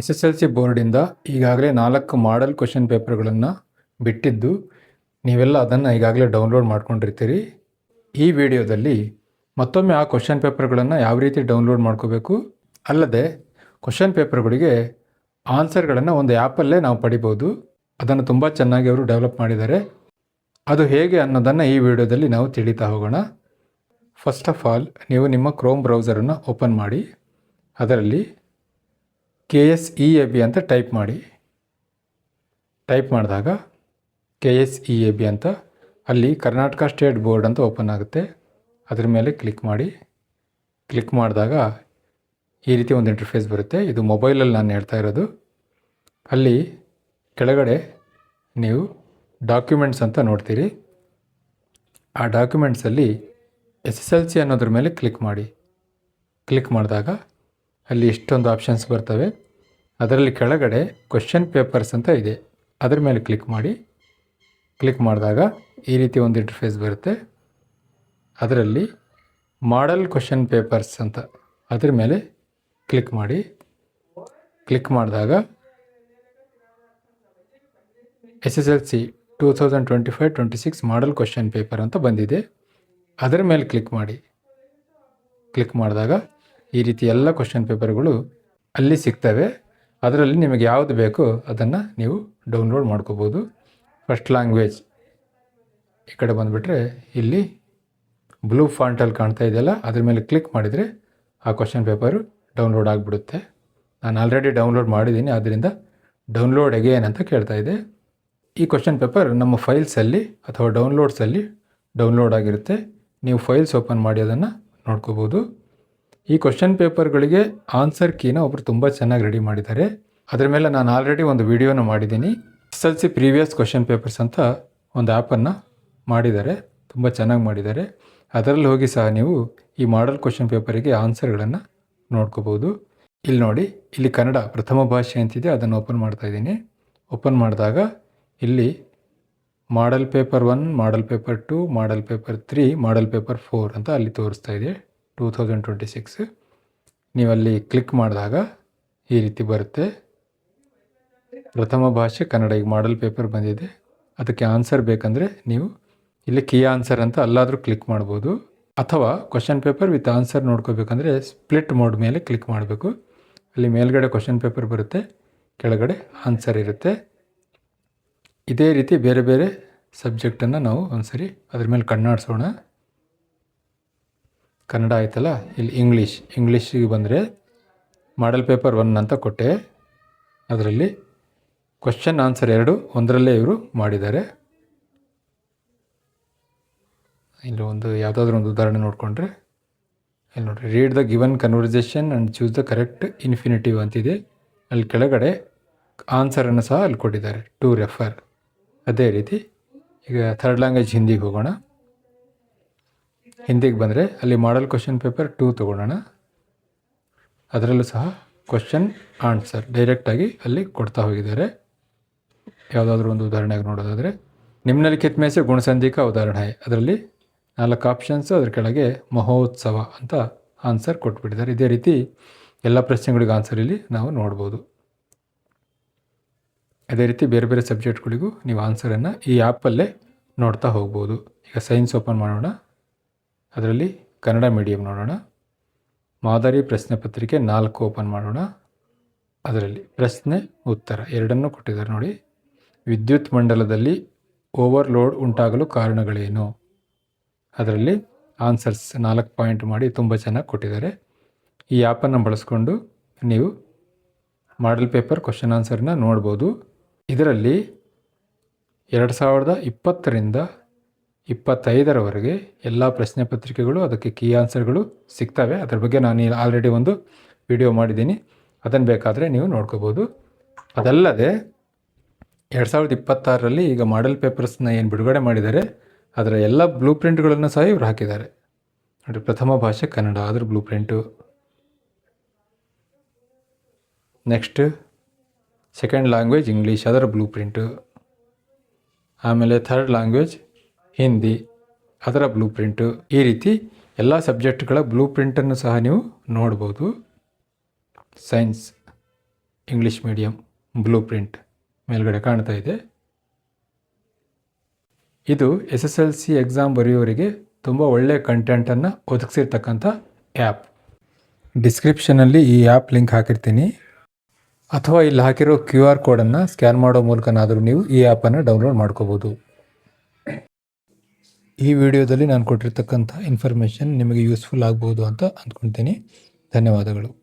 S S L C ಬೋರ್ಡಿಂದ ಈಗಾಗಲೇ ನಾಲ್ಕು ಮಾಡೆಲ್ ಕ್ವಶನ್ ಪೇಪರ್ಗಳನ್ನು ಬಿಟ್ಟಿದ್ದು, ನೀವೆಲ್ಲ ಅದನ್ನು ಈಗಾಗಲೇ ಡೌನ್ಲೋಡ್ ಮಾಡ್ಕೊಂಡಿರ್ತೀರಿ. ಈ ವಿಡಿಯೋದಲ್ಲಿ ಮತ್ತೊಮ್ಮೆ ಆ ಕ್ವಶನ್ ಪೇಪರ್ಗಳನ್ನು ಯಾವ ರೀತಿ ಡೌನ್ಲೋಡ್ ಮಾಡ್ಕೋಬೇಕು, ಅಲ್ಲದೆ ಕ್ವಶನ್ ಪೇಪರ್ಗಳಿಗೆ ಆನ್ಸರ್ಗಳನ್ನು ಒಂದು ಆ್ಯಪಲ್ಲೇ ನಾವು ಪಡಿಬೋದು. ಅದನ್ನು ತುಂಬ ಚೆನ್ನಾಗಿ ಅವರು ಡೆವಲಪ್ ಮಾಡಿದ್ದಾರೆ. ಅದು ಹೇಗೆ ಅನ್ನೋದನ್ನು ಈ ವಿಡಿಯೋದಲ್ಲಿ ನಾವು ತಿಳಿತಾ ಹೋಗೋಣ. ಫಸ್ಟ್ ಆಫ್ ಆಲ್ ನೀವು ನಿಮ್ಮ ಕ್ರೋಮ್ ಬ್ರೌಸರನ್ನು ಓಪನ್ ಮಾಡಿ, ಅದರಲ್ಲಿ K S E A B ಅಂತ ಟೈಪ್ ಮಾಡಿ. ಟೈಪ್ ಮಾಡಿದಾಗ K S E A B ಅಂತ ಅಲ್ಲಿ ಕರ್ನಾಟಕ ಸ್ಟೇಟ್ ಬೋರ್ಡ್ ಅಂತ ಓಪನ್ ಆಗುತ್ತೆ. ಅದರ ಮೇಲೆ ಕ್ಲಿಕ್ ಮಾಡಿ. ಕ್ಲಿಕ್ ಮಾಡಿದಾಗ ಈ ರೀತಿ ಒಂದು ಇಂಟರ್ಫೇಸ್ ಬರುತ್ತೆ. ಇದು ಮೊಬೈಲಲ್ಲಿ ನಾನು ಹೇಳ್ತಾ ಇರೋದು. ಅಲ್ಲಿ ಕೆಳಗಡೆ ನೀವು ಡಾಕ್ಯುಮೆಂಟ್ಸ್ ಅಂತ ನೋಡ್ತೀರಿ. ಆ ಡಾಕ್ಯುಮೆಂಟ್ಸಲ್ಲಿ ಎಸ್ ಎಸ್ ಎಲ್ ಸಿ ಅನ್ನೋದ್ರ ಮೇಲೆ ಕ್ಲಿಕ್ ಮಾಡಿ. ಕ್ಲಿಕ್ ಮಾಡಿದಾಗ ಅಲ್ಲಿ ಇಷ್ಟೊಂದು ಆಪ್ಷನ್ಸ್ ಬರ್ತವೆ. ಅದರಲ್ಲಿ ಕೆಳಗಡೆ ಕ್ವಶನ್ ಪೇಪರ್ಸ್ ಅಂತ ಇದೆ. ಅದರ ಮೇಲೆ ಕ್ಲಿಕ್ ಮಾಡಿ. ಕ್ಲಿಕ್ ಮಾಡಿದಾಗ ಈ ರೀತಿ ಒಂದು ಇಂಟರ್ಫೇಸ್ ಬರುತ್ತೆ. ಅದರಲ್ಲಿ ಮಾಡಲ್ ಕ್ವಶನ್ ಪೇಪರ್ಸ್ ಅಂತ ಅದರ ಮೇಲೆ ಕ್ಲಿಕ್ ಮಾಡಿ. ಕ್ಲಿಕ್ ಮಾಡಿದಾಗ S S L C two thousand twenty five twenty six model question paper ಅಂತ ಬಂದಿದೆ. ಅದರ ಮೇಲೆ ಕ್ಲಿಕ್ ಮಾಡಿ. ಕ್ಲಿಕ್ ಮಾಡಿದಾಗ ಈ ರೀತಿ ಎಲ್ಲ ಕ್ವಶನ್ ಪೇಪರ್ಗಳು ಅಲ್ಲಿ ಸಿಗ್ತವೆ. ಅದರಲ್ಲಿ ನಿಮಗೆ ಯಾವುದು ಬೇಕೋ ಅದನ್ನು ನೀವು ಡೌನ್ಲೋಡ್ ಮಾಡ್ಕೋಬೋದು. ಫಸ್ಟ್ ಲ್ಯಾಂಗ್ವೇಜ್ ಈ ಕಡೆ ಬಂದುಬಿಟ್ರೆ ಇಲ್ಲಿ ಬ್ಲೂ ಫಾಂಟಲ್ಲಿ ಕಾಣ್ತಾ ಇದೆಯಲ್ಲ, ಅದ್ರ ಮೇಲೆ ಕ್ಲಿಕ್ ಮಾಡಿದರೆ ಆ ಕ್ವಶನ್ ಪೇಪರು ಡೌನ್ಲೋಡ್ ಆಗಿಬಿಡುತ್ತೆ. ನಾನು ಆಲ್ರೆಡಿ ಡೌನ್ಲೋಡ್ ಮಾಡಿದ್ದೀನಿ ಆದ್ದರಿಂದ ಡೌನ್ಲೋಡ್ ಎಗೇನ್ ಅಂತ ಕೇಳ್ತಾ ಇದೆ. ಈ ಕ್ವಶನ್ ಪೇಪರ್ ನಮ್ಮ ಫೈಲ್ಸಲ್ಲಿ ಅಥವಾ ಡೌನ್ಲೋಡ್ಸಲ್ಲಿ ಡೌನ್ಲೋಡ್ ಆಗಿರುತ್ತೆ. ನೀವು ಫೈಲ್ಸ್ ಓಪನ್ ಮಾಡಿ ಅದನ್ನು ನೋಡ್ಕೋಬೋದು. ಈ ಕ್ವಶನ್ ಪೇಪರ್ಗಳಿಗೆ ಆನ್ಸರ್ ಕೀನ ಒಬ್ರು ತುಂಬ ಚೆನ್ನಾಗಿ ರೆಡಿ ಮಾಡಿದ್ದಾರೆ. ಅದರ ಮೇಲೆ ನಾನು ಆಲ್ರೆಡಿ ಒಂದು ವಿಡಿಯೋನ ಮಾಡಿದ್ದೀನಿ. S L C previous question papers ಅಂತ ಒಂದು ಆ್ಯಪನ್ನು ಮಾಡಿದ್ದಾರೆ. ತುಂಬ ಚೆನ್ನಾಗಿ ಮಾಡಿದ್ದಾರೆ. ಅದರಲ್ಲಿ ಹೋಗಿ ಸಹ ನೀವು ಈ ಮಾಡಲ್ ಕ್ವಶನ್ ಪೇಪರಿಗೆ ಆನ್ಸರ್ಗಳನ್ನು ನೋಡ್ಕೋಬೋದು ಇಲ್ಲಿ ನೋಡಿ, ಇಲ್ಲಿ ಕನ್ನಡ ಪ್ರಥಮ ಭಾಷೆ ಅಂತಿದೆ, ಅದನ್ನು ಓಪನ್ ಮಾಡ್ತಾ ಇದ್ದೀನಿ. ಓಪನ್ ಮಾಡಿದಾಗ ಇಲ್ಲಿ model paper one model paper two model paper three model paper four ಅಂತ ಅಲ್ಲಿ ತೋರಿಸ್ತಾ ಇದೆ. ಟೂ ತೌಸಂಡ್ ಟ್ವೆಂಟಿ ಸಿಕ್ಸ್ ನೀವಲ್ಲಿ ಕ್ಲಿಕ್ ಮಾಡಿದಾಗ ಈ ರೀತಿ ಬರುತ್ತೆ. ಪ್ರಥಮ ಭಾಷೆ ಕನ್ನಡ ಈಗ ಮಾಡಲ್ ಪೇಪರ್ ಬಂದಿದೆ. ಅದಕ್ಕೆ ಆನ್ಸರ್ ಬೇಕಂದರೆ ನೀವು ಇಲ್ಲಿ ಕೀ ಆನ್ಸರ್ ಅಂತ ಅಲ್ಲಾದರೂ ಕ್ಲಿಕ್ ಮಾಡ್ಬೋದು. ಅಥವಾ ಕ್ವಶನ್ ಪೇಪರ್ ವಿತ್ ಆನ್ಸರ್ ನೋಡ್ಕೋಬೇಕಂದ್ರೆ ಸ್ಪ್ಲಿಟ್ ಮೋಡ್ ಮೇಲೆ ಕ್ಲಿಕ್ ಮಾಡಬೇಕು. ಅಲ್ಲಿ ಮೇಲ್ಗಡೆ ಕ್ವಶನ್ ಪೇಪರ್ ಬರುತ್ತೆ, ಕೆಳಗಡೆ ಆನ್ಸರ್ ಇರುತ್ತೆ. ಇದೇ ರೀತಿ ಬೇರೆ ಬೇರೆ ಸಬ್ಜೆಕ್ಟನ್ನು ನಾವು ಒಂದ್ಸರಿ ಅದ್ರ ಮೇಲೆ ಕಣ್ಣಾಡಿಸೋಣ. ಕನ್ನಡ ಆಯ್ತಲ್ಲ? ಇಲ್ಲಿ ಇಂಗ್ಲೀಷ್ ಇಂಗ್ಲೀಷಿಗೆ ಬಂದರೆ ಮಾಡೆಲ್ ಪೇಪರ್ ಒನ್ ಅಂತ ಕೊಟ್ಟೆ. ಅದರಲ್ಲಿ ಕ್ವಶನ್ ಆನ್ಸರ್ ಎರಡು, ಒಂದರಲ್ಲೇ ಇವರು ಮಾಡಿದ್ದಾರೆ. ಇಲ್ಲಿ ಒಂದು ಯಾವುದಾದ್ರೂ ಒಂದು ಉದಾಹರಣೆ ನೋಡಿಕೊಂಡ್ರೆ. ಇಲ್ಲಿ ನೋಡಿರಿ read the given conversation and choose the correct infinitive ಅಂತಿದೆ. ಅಲ್ಲಿ ಕೆಳಗಡೆ ಆನ್ಸರನ್ನು ಸಹ ಅಲ್ಲಿ ಕೊಟ್ಟಿದ್ದಾರೆ. ಟು ರೆಫರ್ ಅದೇ ರೀತಿ ಈಗ ಥರ್ಡ್ ಲ್ಯಾಂಗ್ವೇಜ್ ಹಿಂದಿಗೆ ಹೋಗೋಣ. ಹಿಂದಿಗೆ ಬಂದರೆ ಅಲ್ಲಿ ಮಾಡಲ್ ಕ್ವಶನ್ ಪೇಪರ್ ಟೂ ತೊಗೊಳ್ಳೋಣ. ಅದರಲ್ಲೂ ಸಹ ಕ್ವಶನ್ ಆನ್ಸರ್ ಡೈರೆಕ್ಟಾಗಿ ಅಲ್ಲಿ ಕೊಡ್ತಾ ಹೋಗಿದ್ದಾರೆ. ಯಾವುದಾದ್ರೂ ಒಂದು ಉದಾಹರಣೆಗೆ ನೋಡೋದಾದರೆ ನಿಮ್ಮಲ್ಲಿ ಮೇಸೆ ಗುಣಸಂಧಿಕ ಉದಾಹರಣೆ. ಅದರಲ್ಲಿ ನಾಲ್ಕು ಆಪ್ಷನ್ಸು ಅದ್ರ ಕೆಳಗೆ ಮಹೋತ್ಸವ ಅಂತ ಆನ್ಸರ್ ಕೊಟ್ಬಿಟ್ಟಿದ್ದಾರೆ. ಇದೇ ರೀತಿ ಎಲ್ಲ ಪ್ರಶ್ನೆಗಳಿಗೆ ಆನ್ಸರ್ ಇಲ್ಲಿ ನಾವು ನೋಡ್ಬೋದು. ಅದೇ ರೀತಿ ಬೇರೆ ಬೇರೆ ಸಬ್ಜೆಕ್ಟ್ಗಳಿಗೂ ನೀವು ಆನ್ಸರನ್ನು ಈ ಆ್ಯಪಲ್ಲೇ ನೋಡ್ತಾ ಹೋಗ್ಬೋದು. ಈಗ ಸೈನ್ಸ್ ಓಪನ್ ಮಾಡೋಣ. ಅದರಲ್ಲಿ ಕನ್ನಡ ಮೀಡಿಯಂ ನೋಡೋಣ. ಮಾದರಿ ಪ್ರಶ್ನೆ ಪತ್ರಿಕೆ ನಾಲ್ಕು ಓಪನ್ ಮಾಡೋಣ. ಅದರಲ್ಲಿ ಪ್ರಶ್ನೆ ಉತ್ತರ ಎರಡನ್ನೂ ಕೊಟ್ಟಿದ್ದಾರೆ ನೋಡಿ. ವಿದ್ಯುತ್ ಮಂಡಲದಲ್ಲಿ ಓವರ್ಲೋಡ್ ಉಂಟಾಗಲು ಕಾರಣಗಳೇನು? ಅದರಲ್ಲಿ ಆನ್ಸರ್ಸ್ ನಾಲ್ಕು ಪಾಯಿಂಟ್ ಮಾಡಿ ತುಂಬ ಚೆನ್ನಾಗಿ ಕೊಟ್ಟಿದ್ದಾರೆ. ಈ ಆ್ಯಪನ್ನು ಬಳಸ್ಕೊಂಡು ನೀವು ಮಾಡೆಲ್ ಪೇಪರ್ ಕ್ವಶನ್ ಆನ್ಸರ್ನ ನೋಡ್ಬೋದು. ಇದರಲ್ಲಿ ಎರಡು ಸಾವಿರದ ಇಪ್ಪತ್ತರಿಂದ ಇಪ್ಪತ್ತೈದರವರೆಗೆ ಎಲ್ಲ ಪ್ರಶ್ನೆ ಪತ್ರಿಕೆಗಳು, ಅದಕ್ಕೆ ಕೀ ಆನ್ಸರ್ಗಳು ಸಿಗ್ತವೆ. ಅದ್ರ ಬಗ್ಗೆ ನಾನು ಆಲ್ರೆಡಿ ಒಂದು ವಿಡಿಯೋ ಮಾಡಿದ್ದೀನಿ. ಅದನ್ನು ಬೇಕಾದರೆ ನೀವು ನೋಡ್ಕೋಬೋದು. ಅದಲ್ಲದೆ ಎರಡು ಸಾವಿರದ ಇಪ್ಪತ್ತಾರರಲ್ಲಿ ಈಗ ಮಾಡೆಲ್ ಪೇಪರ್ಸ್ನ ಏನು ಬಿಡುಗಡೆ ಮಾಡಿದ್ದಾರೆ, ಅದರ ಎಲ್ಲ ಬ್ಲೂ ಪ್ರಿಂಟ್ಗಳನ್ನು ಸಹ ಇವರು ಹಾಕಿದ್ದಾರೆ. ನೋಡಿ ಪ್ರಥಮ ಭಾಷೆ ಕನ್ನಡ ಅದ್ರ blue print next second language English ಅದರ ಬ್ಲೂ ಪ್ರಿಂಟು ಆಮೇಲೆ ಥರ್ಡ್ ಲ್ಯಾಂಗ್ವೇಜ್ ಹಿಂದಿ, ಅದರ ಬ್ಲೂ ಪ್ರಿಂಟು ಈ ರೀತಿ ಎಲ್ಲ ಸಬ್ಜೆಕ್ಟ್ಗಳ ಬ್ಲೂ ಪ್ರಿಂಟನ್ನು ಸಹ ನೀವು ನೋಡ್ಬೋದು. Science English medium blue print ಮೇಲ್ಗಡೆ ಕಾಣ್ತಾ ಇದೆ. ಇದು S S L C exam ಬರೆಯೋರಿಗೆ ತುಂಬ ಒಳ್ಳೆಯ ಕಂಟೆಂಟನ್ನು ಒದಗಿಸಿರ್ತಕ್ಕಂಥ ಆ್ಯಪ್ ಡಿಸ್ಕ್ರಿಪ್ಷನಲ್ಲಿ ಈ ಆ್ಯಪ್ ಲಿಂಕ್ ಹಾಕಿರ್ತೀನಿ. ಅಥವಾ ಇಲ್ಲಿ ಹಾಕಿರೋ ಕ್ಯೂ ಆರ್ ಕೋಡನ್ನು ಸ್ಕ್ಯಾನ್ ಮಾಡೋ ಮೂಲಕನಾದರೂ ನೀವು ಈ ಆ್ಯಪನ್ನು ಡೌನ್ಲೋಡ್ ಮಾಡ್ಕೋಬೋದು. ಈ ವಿಡಿಯೋದಲ್ಲಿ ನಾನು ಕೊಟ್ಟಿರ್ತಕ್ಕಂಥ ಇನ್ಫಾರ್ಮೇಷನ್ ನಿಮಗೆ ಯೂಸ್ಫುಲ್ ಆಗ್ಬೋದು ಅಂತ ಅಂದ್ಕೊಳ್ತೀನಿ. ಧನ್ಯವಾದಗಳು.